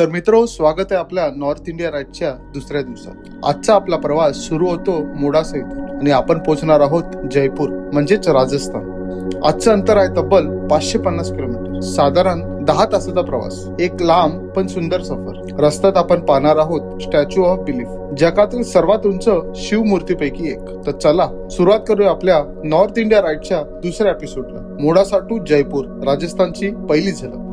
तर मित्र स्वागत आहे आपल्या नॉर्थ इंडिया राईडच्या दुसऱ्या दिवसात. आजचा आपला प्रवास सुरू होतो मोडासा इथून आणि आपण पोहोचणार आहोत जयपूर म्हणजेच राजस्थान. आजचं अंतर आहे तब्बल पाचशे पन्नास किलोमीटर. साधारण दहा तासाचा प्रवास. एक लांब पण सुंदर सफर. रस्त्यात आपण पाहणार आहोत स्टॅच्यू ऑफ बिलीफ जगातील सर्वात उंच शिवमूर्तीपैकी एक. तर चला सुरुवात करूया आपल्या नॉर्थ इंडिया राईडच्या दुसऱ्या एपिसोडला मोडासा टू जयपूर राजस्थानची पहिली झलक.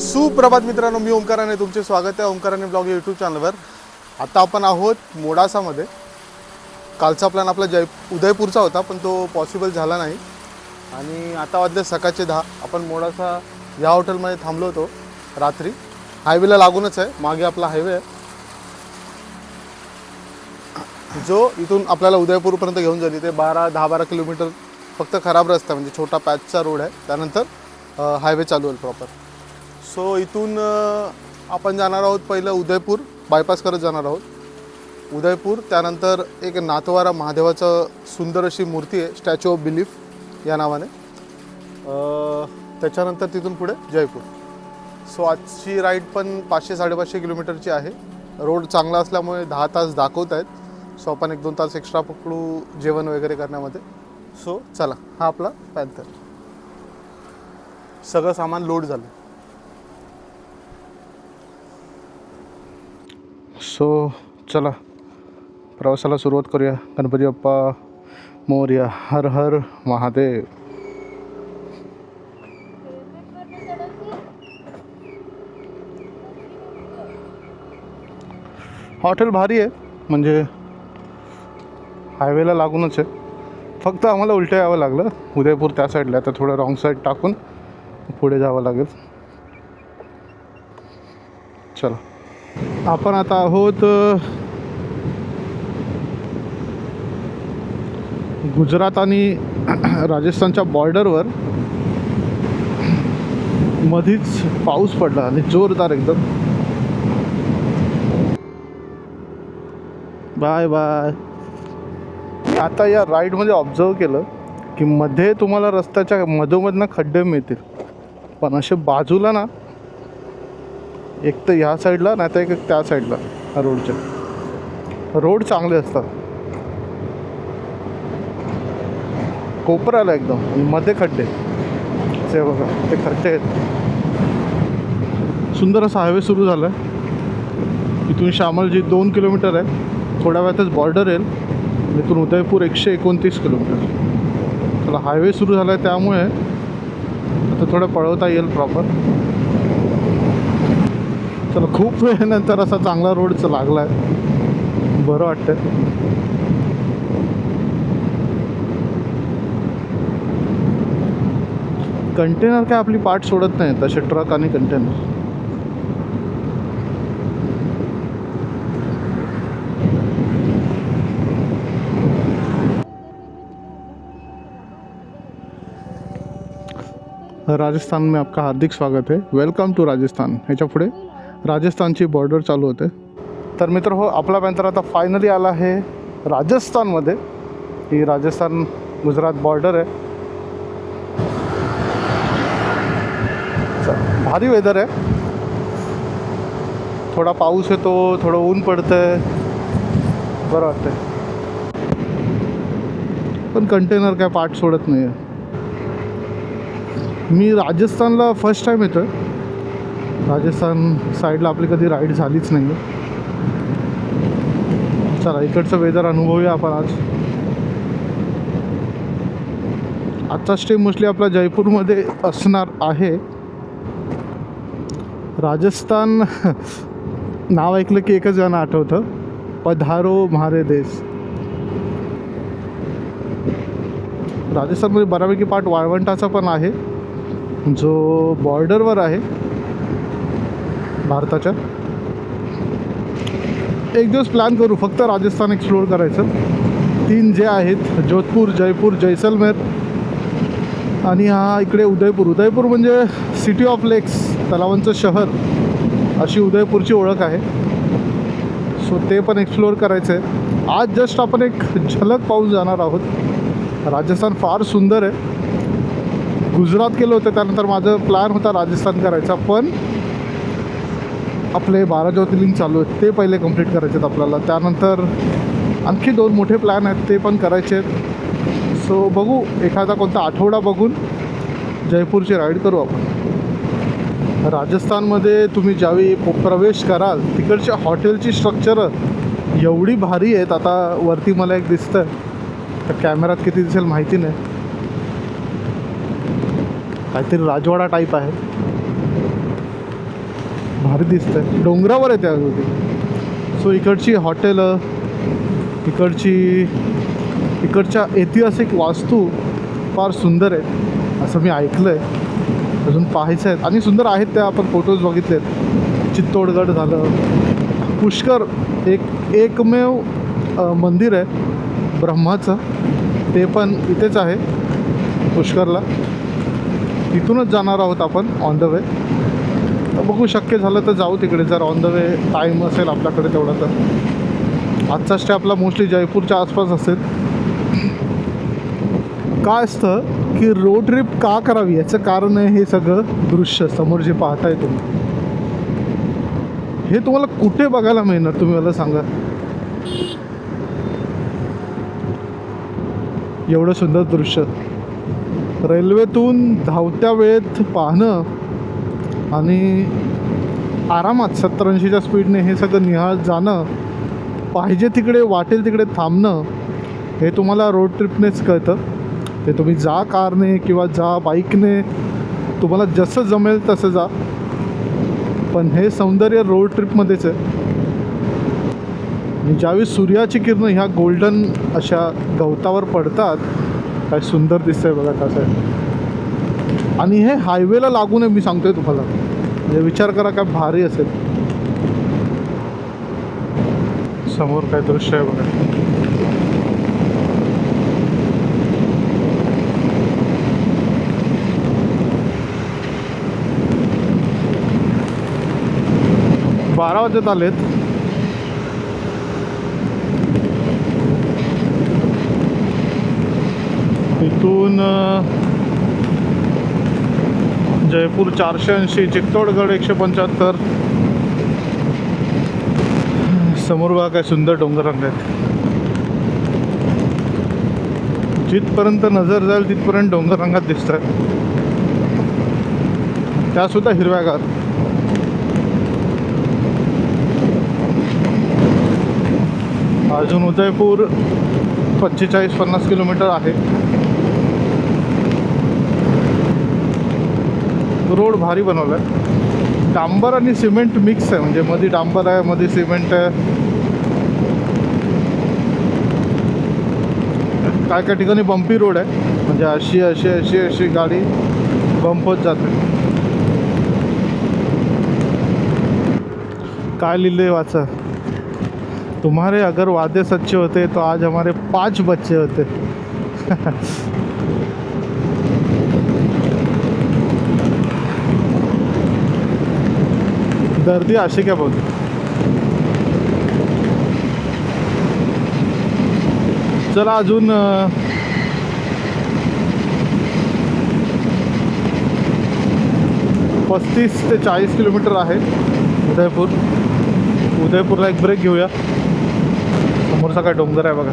सुप्रभात मित्रांनो मी ओंकाराने तुमचे स्वागत आहे ओंकाराने ब्लॉग यूट्यूब चॅनलवर आता आपण आहोत मोडासामध्ये. कालचा प्लॅन आपला जय उदयपूरचा होता पण तो पॉसिबल झाला नाही. आणि आता वाजले सकाळचे दहा. आपण मोडासा या हॉटेलमध्ये थांबलो होतो रात्री. हायवेला लागूनच आहे. मागे आपला हायवे आहे. जो इथून आपल्याला उदयपूरपर्यंत घेऊन जाईल. ते बारा दहा बारा किलोमीटर फक्त खराब रस्ता म्हणजे छोटा पॅचचा रोड आहे. त्यानंतर हायवे चालू होईल प्रॉपर सो इथून आपण जाणार आहोत पहिलं उदयपूर बायपास करत जाणार आहोत. उदयपूर त्यानंतर एक नाथवारा महादेवाचं सुंदर अशी मूर्ती आहे स्टॅच्यू ऑफ बिलीफ या नावाने. त्याच्यानंतर तिथून पुढे जयपूर. सो आजची राईड पण पाचशे साडेपाचशे किलोमीटरची आहे. रोड चांगला असल्यामुळे दहा तास दाखवत आहेत. सो आपण एक दोन तास एक्स्ट्रा पकडू जेवण वगैरे करण्यामध्ये. सो चला हा आपला पॅन्थर. सगळं सामान लोड झालं. सो चला. प्रवासाला सुरुवात करूया. गणपती बाप्पा मोर्या हर हर महादेव. हॉटेल भारी आहे. म्हणजे हायवेला लागूनच आहे. फक्त आम्हाला उलटं यावं लागलं. उदयपूर त्या साईडला आता थोडं रॉंग साईड टाकून पुढे जावं लागेल. चला. आपण आता आहोत गुजरात आणि राजस्थानच्या बॉर्डरवर. मधीच पाऊस पडला आणि जोरदार एकदम. Bye bye. आता या राईडमध्ये ऑब्झर्व केलं की मध्ये तुम्हाला रस्त्याच्या मधोमधनं खड्डे मिळतील. पण असे बाजूला ना एक तर ह्या साईडला नाही तर एक त्या साईडला रोडच्या. रोड चांगले असतात. कोपराला एकदम मध्ये खड्डे. ते बघा ते खड्डे आहेत. सुंदर असा हायवे सुरू झाला आहे इथून श्यामलजी दोन किलोमीटर आहे. थोड्या वेळातच बॉर्डर येईल. इथून उदयपूर एकशे एकोणतीस किलोमीटर त्याला हायवे सुरू झाला आहे त्यामुळे आता थोडं पळवता येईल प्रॉपर चला खूप वेळेनंतर असा चांगला रोडचा लागला आहे बरं वाटतं कंटेनर काय आपली पार्ट सोडत नाही तसे ट्रक आणि कंटेनर राजस्थान में आपका हार्दिक स्वागत है. Welcome to Rajasthan. ह्याच्या पुढे? राजस्थानची बॉर्डर चालू होते. तर मित्र हो आपला पॅन्थर आता फायनली आला आहे राजस्थानमध्ये. ही राजस्थान गुजरात बॉर्डर आहे. भारी वेदर आहे. थोडा पाऊस येतो थोडं ऊन पडतंय. बरं वाटतंय. पण कंटेनर काय पाठ सोडत नाही आहे मी राजस्थानला फर्स्ट टाईम येतो आहे राजस्थान साईडला आपली कधी राईड झालीच नाही आहे चला इकडचं वेदर अनुभवूया आपण आज. आजचा स्टे मोस्टली आपला जयपूरमध्ये असणार आहे. राजस्थान नाव ऐकलं की एकच गाणं आठवतं. पधारो म्हारे देश. राजस्थानमध्ये बऱ्यापैकी पार्ट वाळवंटाचा पण आहे. जो बॉर्डरवर आहे भारताच्या. एक दिवस प्लॅन करू फक्त राजस्थान एक्सप्लोअर करायचं. तीन जे आहेत जोधपूर जयपूर जैसलमेर आणि हा इकडे उदयपूर. उदयपूर म्हणजे सिटी ऑफ लेक्स तलावांचं शहर अशी उदयपूरची ओळख आहे. सो ते पण एक्सप्लोअर करायचं आहे आज जस्ट आपण एक झलक पाहून जाणार आहोत. राजस्थान फार सुंदर आहे. गुजरात केलं होतं त्यानंतर माझं प्लॅन होता राजस्थान करायचा. पण आपले बारा ज्योतिर्लिंग चालू आहेत ते पहिले कंप्लीट करायचे आहेत आपल्याला. त्यानंतर आणखी दोन मोठे प्लॅन आहेत ते पण करायचे आहेत सो बघू एखादा कोणता आठवडा बघून जयपूरची राईड करू आपण. राजस्थानमध्ये तुम्ही ज्यावेळी प्रवेश कराल तिकडच्या हॉटेलची स्ट्रक्चर एवढी भारी आहेत आता वरती मला एक दिसतं तर कॅमेरात किती दिसेल माहिती नाही. काहीतरी राजवाडा टाईप आहे. भारी दिसतंय. डोंगरावर आहे त्या अगदी. सो इकडची हॉटेलं इकडची इकडच्या ऐतिहासिक वास्तू फार सुंदर आहेत असं मी ऐकलं आहे अजून पाहायचं आहेत. आणि सुंदर आहेत त्या आपण फोटोज बघितलेत. चित्तोडगड झालं. पुष्कर एक एकमेव मंदिर आहे ब्रह्माचं. ते पण इथेच आहे पुष्करला. तिथूनच जाणार आहोत आपण ऑन द वे तर बघू शक्य झालं तर जाऊ तिकडे. जर ऑन द वे टाईम असेल आपल्याकडे तेवढा तर. आजचा स्टे आपला मोस्टली जयपूरच्या आसपास असेल. काय असतं की रोड ट्रिप का करावी याचं कारण आहे हे सगळं दृश्य समोर जे पाहताय तुम्ही. हे तुम्हाला कुठे बघायला मिळणार तुम्ही मला सांगा. एवढं सुंदर दृश्य. रेल्वेतून धावत्या वेळेत पाहणं आणि आरामात सत्तरऐंशीच्या स्पीडने हे सगळं निहाळत जाणं पाहिजे तिकडे वाटेल तिकडे थांबणं हे तुम्हाला रोड ट्रिपनेच कळतं. ते तुम्ही जा कारने किंवा जा बाईकने तुम्हाला जसं जमेल तसं जा. पण हे सौंदर्य रोड ट्रिपमध्येच आहे. ज्यावेळी सूर्याची किरणं ह्या गोल्डन अशा गवतावर पडतात काय सुंदर दिसतंय बघा कसं आहे आणि हे हायवेला लागून आहे मी सांगतोय तुम्हाला. म्हणजे विचार करा काय भारी असेल. समोर काय दृश्य आहे बघा. बारा वाजत आलेत. इथून जयपूर चारशे ऐंशी चित्तोडगड एकशे पंच्याहत्तर. समोर बघा काय सुंदर डोंगररंग आहेत. जिथपर्यंत नजर जाईल तिथपर्यंत डोंगररंगात दिसत आहेत. त्यासुद्धा हिरव्यागार. अजून उदयपूर पंचेचाळीस पन्नास किलोमीटर आहे. रोड भारी बनवला आहे डांबर आणि सिमेंट मिक्स आहे म्हणजे मध्ये डांबर आहे मध्ये सिमेंट आहे. काय काय ठिकाणी बंपी रोड आहे म्हणजे अशी अशी अशी अशी गाडी बंप होत जाते. काय लिहिले वाचा? तुम्हारे अगर वादे सच्चे होते तो आज हमारे पाच बच्चे होते. गर्दी अशी काय बोलते चला अजून पस्तीस ते चाळीस किलोमीटर आहे उदयपूर. उदयपूरला एक ब्रेक घेऊया. समोरचा काय डोंगर आहे बघा.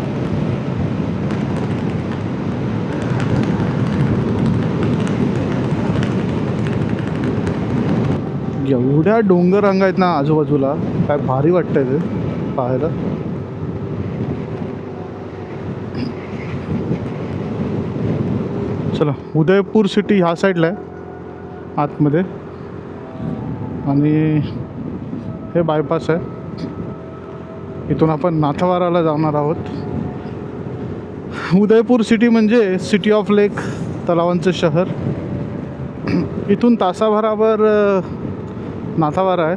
एवढ्या डोंगर रंग आहेत ना आजूबाजूला काय भारी वाटतंय ते पाहायला. चला उदयपूर सिटी ह्या साईडला आहे आतमध्ये. आणि हे बायपास आहे. इथून आपण नाथवाराला जाणार आहोत. उदयपूर सिटी म्हणजे सिटी ऑफ लेक तलावांचं शहर. इथून तासाभरावर नाथावारा आहे.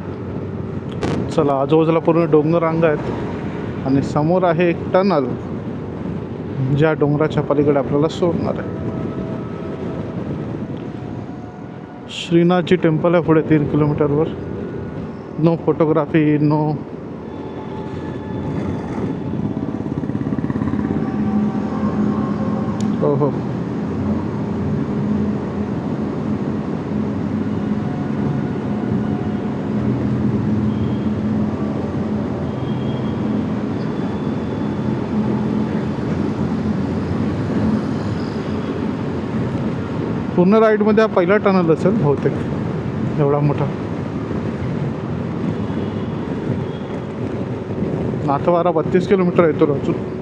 चला आजूबाजूला पूर्ण डोंगर रांग आहेत. आणि समोर आहे एक टनल ज्या डोंगराच्या पलीकडे आपल्याला सोडणार आहे. श्रीनाथची टेम्पल आहे पुढे तीन किलोमीटरवर. नो फोटोग्राफी नो हो हो. पूर्ण राईडमध्ये हा पहिला टनल असेल बहुतेक. एवढा मोठा. नाथवारा बत्तीस किलोमीटर येतो अजून.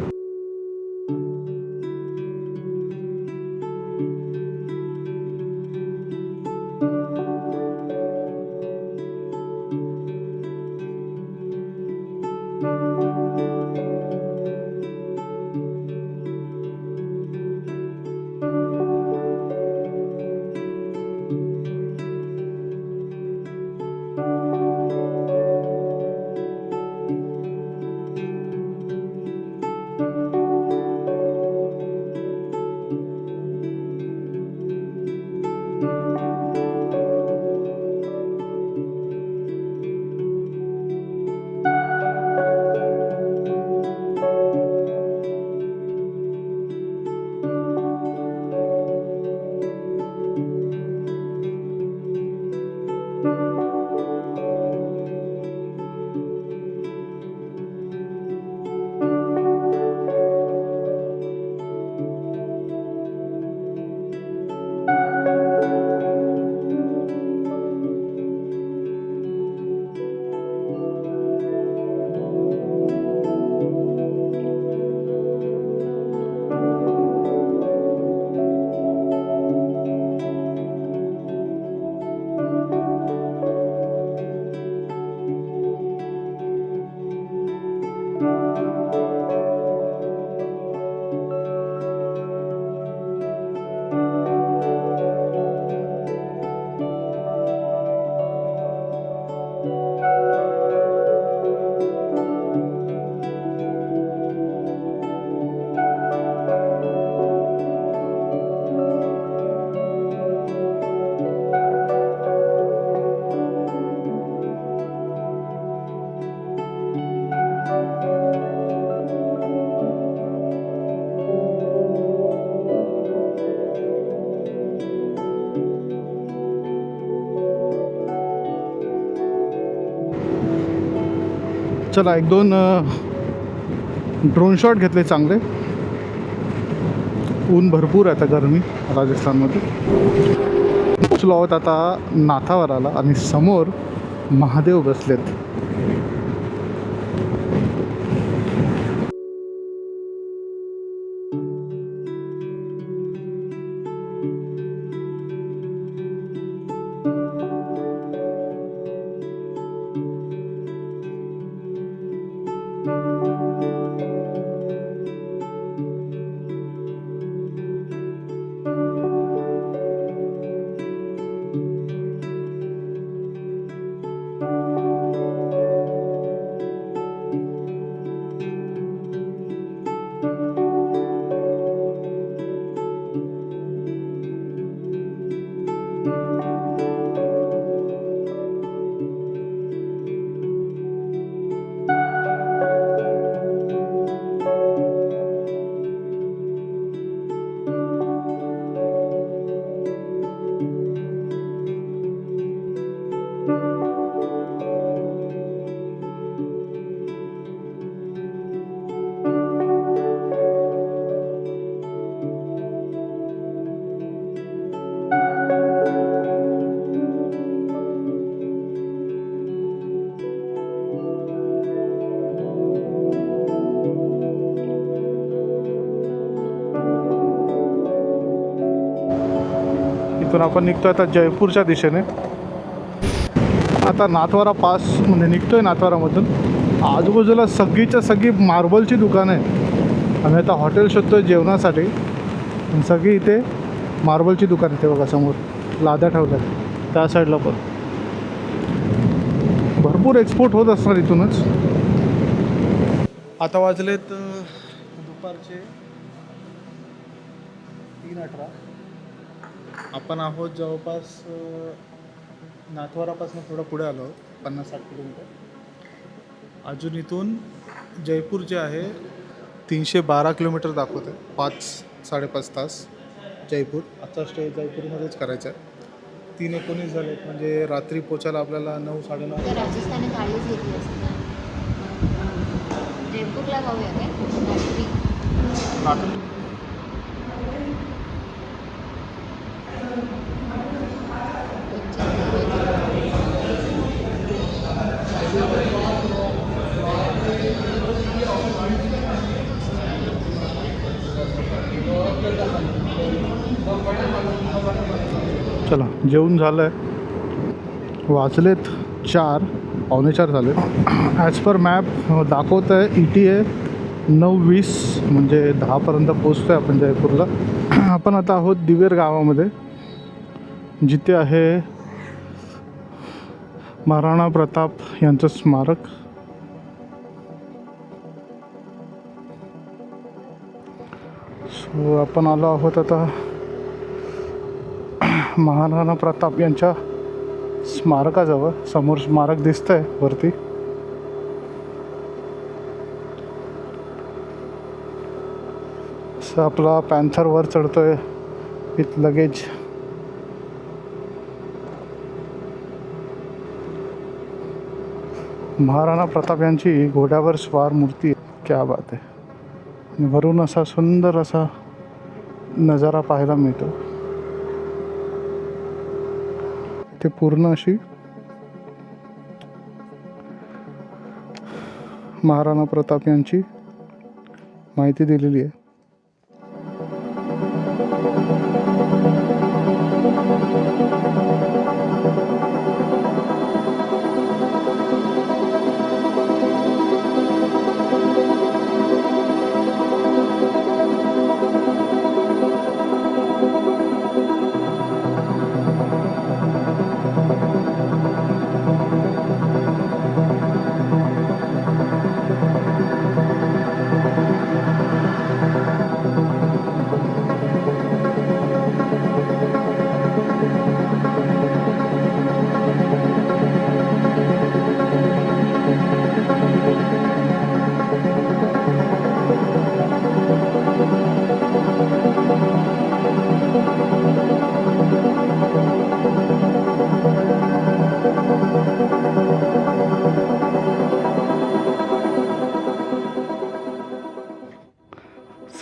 चला एक दोन ड्रोन शॉट घेतले चांगले. ऊन भरपूर आहे आता गरमी राजस्थानमध्ये. पोचलो आहोत आता नाथावराला आणि समोर महादेव बसलेत. इथून आपण निघतो आता जयपूरच्या दिशेने. आता नाथवारा पास म्हणजे निघतो आहे नाथवारामधून. आजूबाजूला सगळीच्या सगळी मार्बलची दुकानं आहेत. आम्ही आता हॉटेल शोधतो जेवणासाठी. आणि सगळी इथे मार्बलची दुकान इथे बघा समोर. लाद्या ठेवल्या. आहेत. त्या साईडला पण. भरपूर एक्सपोर्ट होत असणार इथूनच. आता वाजलेत दुपारचे तीन अठरा. आपण आहोत जवळपास नाथवारापासून थोडं पुढे आलो आहोत. पन्नास साठ किलोमीटर. अजून इथून जयपूर जे आहे तीनशे बारा किलोमीटर दाखवत आहे पाच साडेपाच तास जयपूर. आजचा स्टे जयपूरमध्येच करायचा आहे तीन एकोणीस झाले म्हणजे रात्री पोचायला आपल्याला नऊ साडेनऊ. राजस्थानी थाळीच घेतली असते जयपूरला जाऊया काय? जेवण झालं आहे वाचलेत चार पावणे चार झाले. ॲज पर मॅप दाखवत आहे ई टी ए नऊ वीस म्हणजे दहापर्यंत पोचतो आहे आपण जयपूरला. आपण आता आहोत दिवेर गावामध्ये जिथे आहे महाराणा प्रताप यांचं स्मारक. सो आपण आलो आहोत आता महाराणा प्रताप यांच्या स्मारकाजवळ समोर स्मारक दिसतंय वरती. असं आपला पॅन्थर वर चढतोय. With luggage. महाराणा प्रताप यांची घोड्यावर स्वार मूर्ती क्या बात आहे. आणि वरून असा सुंदर असा नजारा पाहायला मिळतो. ते पूर्ण अशी महाराणा प्रताप यांची माहिती दिलेली आहे.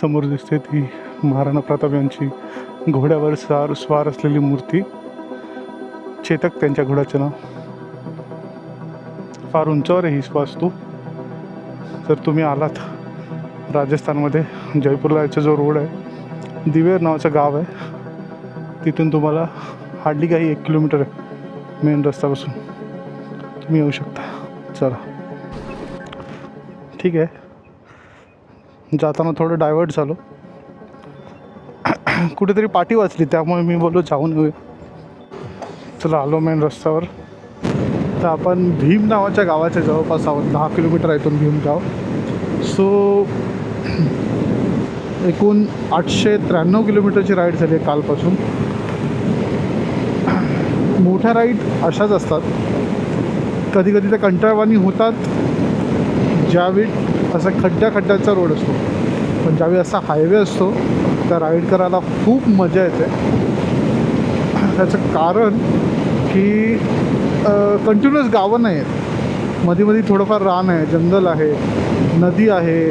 समोर दिसते ती महाराणा प्रताप यांची घोड्यावर सार स्वार असलेली मूर्ती. चेतक त्यांच्या घोड्याचं नाव. फार उंचावर आहे ही वास्तू जर तुम्ही आलात राजस्थानमध्ये जयपूरला याचा जो रोड आहे दिवेर नावाचं गाव आहे तिथून तुम्हाला हार्डली काही एक किलोमीटर आहे मेन रस्त्यापासून. तुम्ही येऊ शकता. चला. ठीक आहे. जाताना थोडं डायवर्ट झालो. कुठेतरी पाठी वाचली त्यामुळे मी बोललो जाऊन येऊया. चला आलो मेन रस्त्यावर. तर आपण भीम नावाच्या गावाच्या जवळपास आहोत दहा किलोमीटर आहे इथून भीम गाव. सो एकूण आठशे त्र्याण्णव किलोमीटरची राईड झाली आहे कालपासून. मोठ्या राईड अशाच असतात. कधी कधी त्या कंटाळवाणी होतात. ज्यावेळी असा खड्ड्या खड्ड्याचा रोड असतो. पण ज्यावेळी असा हायवे असतो त्या राईड करायला खूप मजा येते. त्याचं कारण की कंटिन्युअस गावं नाही आहेत मध्ये मध्ये थोडंफार रान आहे जंगल आहे नदी आहे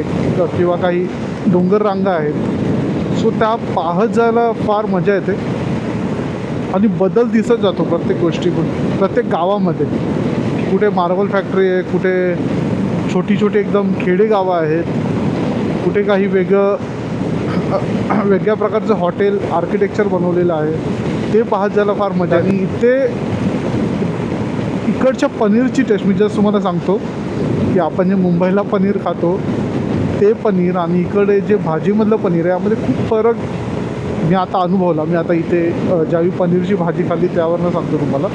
किंवा काही डोंगर रांगा आहेत. सो त्या पाहत जायला फार मजा येते. आणि बदल दिसत जातो प्रत्येक गोष्टीतून प्रत्येक गावामध्ये. कुठे मार्बल फॅक्टरी आहे कुठे छोटी छोटी एकदम खेडेगावं आहेत. कुठे काही वेगळं वेगळ्या प्रकारचं हॉटेल आर्किटेक्चर बनवलेलं आहे. ते पाहत जायला फार मजा आणि इथे इकडच्या पनीरची टेस्ट मी जस्ट तुम्हाला सांगतो की आपण जे मुंबईला पनीर खातो ते पनीर आणि इकडे जे भाजीमधलं पनीर आहे यामध्ये खूप फरक मी आता अनुभवला. मी आता इथे ज्यावेळी पनीरची भाजी खाल्ली त्यावरनं सांगतो तुम्हाला.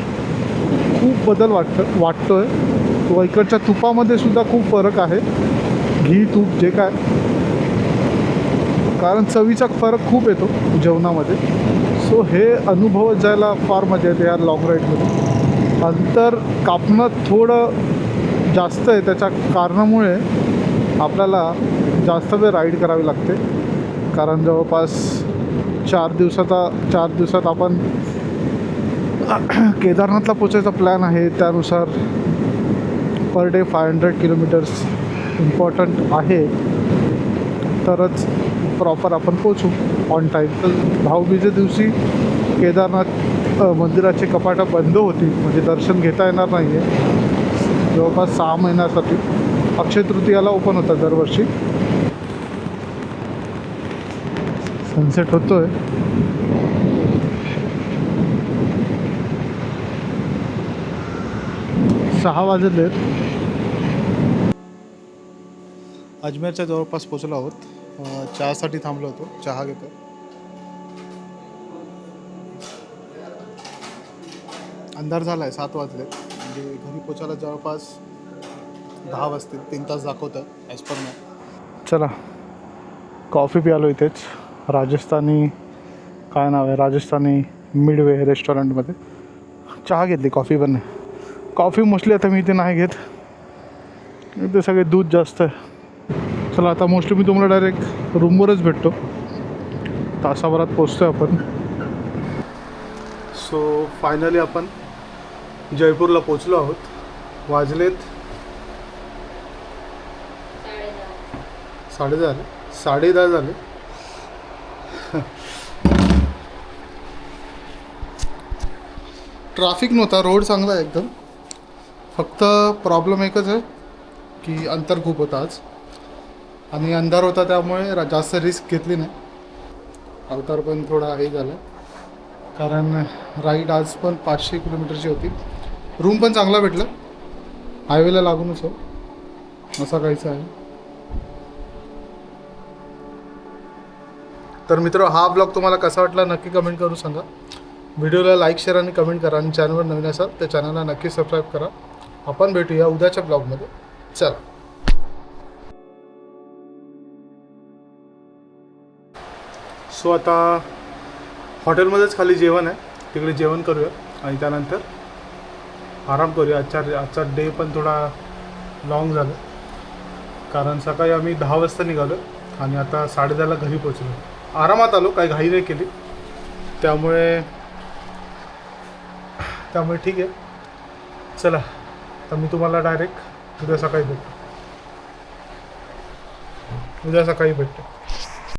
खूप बदल वाटतं वाटतो आहे किंवा इकडच्या तुपामध्ये सुद्धा खूप फरक आहे. घी तूप जे काय. कारण चवीचा फरक खूप येतो जेवणामध्ये. सो हे अनुभवत जायला फार मजा येते या लॉंग राईडमध्ये अंतर कापणं थोडं जास्त आहे. त्याच्या कारणामुळे आपल्याला जास्त वेळ राईड करावी लागते. कारण जवळपास चार दिवसाचा चार दिवसात आपण केदारनाथला पोचायचा प्लॅन आहे. त्यानुसार per day five hundred kilometres important आहे. तरच प्रॉपर आपण पोचू ऑन टाईम तर भाऊबीजे दिवशी केदारनाथ मंदिराचे कपाटं बंद होती. म्हणजे दर्शन घेता येणार नाही आहे जवळपास सहा महिन्यासाठी. अक्षय तृतीयाला ओपन होतात दरवर्षी. सनसेट होतोय. सहा वाजले. अजमेरच्या जवळपास पोचलो आहोत. चहासाठी थांबलो होतो. चहा घेतो अंधार झाला आहे सात वाजले. म्हणजे घरी पोचायला जवळपास दहा वाजतील. तीन तास दाखवतं ॲज पर मॅ चला. कॉफी प्यालो इथेच. राजस्थानी काय नाव आहे? राजस्थानी मिडवे रेस्टॉरंटमध्ये. चहा घेतली कॉफी पण नाही. कॉफी मोस्टली आता मी इथे नाही घेत. इथे सगळे दूध जास्त आहे. चला आता मोस्टली मी तुम्हाला डायरेक्ट रूमवरच भेटतो. तासाभरात पोचतो आपण. सो फायनली आपण जयपूरला पोचलो आहोत. वाजलेत साडे दहा. झाले. साडे दहा झाले. ट्राफिक नव्हता रोड चांगला आहे एकदम. फक्त प्रॉब्लेम एकच आहे की अंतर खूप होतं आज. आणि अंधार होता त्यामुळे जास्त रिस्क घेतली नाही. अवतार पण थोडा हे झाला. कारण राईड आज पण पाचशे किलोमीटरची होती. रूम पण चांगला भेटला. हायवेला लागूनच हो. असा काहीच आहे. तर मित्र हा ब्लॉग तुम्हाला कसा वाटला नक्की कमेंट करून सांगा. व्हिडिओला लाईक शेअर आणि कमेंट करा. आणि चॅनलवर नवीन असाल तर चॅनलला नक्की सबस्क्राईब करा. आपण भेटूया उद्याच्या ब्लॉगमध्ये. चला. सो आता हॉटेलमध्येच खाली जेवण आहे. तिकडे जेवण करूया आणि त्यानंतर आराम करूया. आजच्या आजचा डे पण थोडा लॉंग झाला. कारण सकाळी आम्ही दहा वाजता निघालो आणि आता साडेदहाला घरी पोचलो आरामात आलो काही घाई नाही केली. त्यामुळे त्यामुळे ठीक आहे. चला. तर मी तुम्हाला डायरेक्ट उद्या सकाळी भेटतो. उद्या सकाळी भेटतो.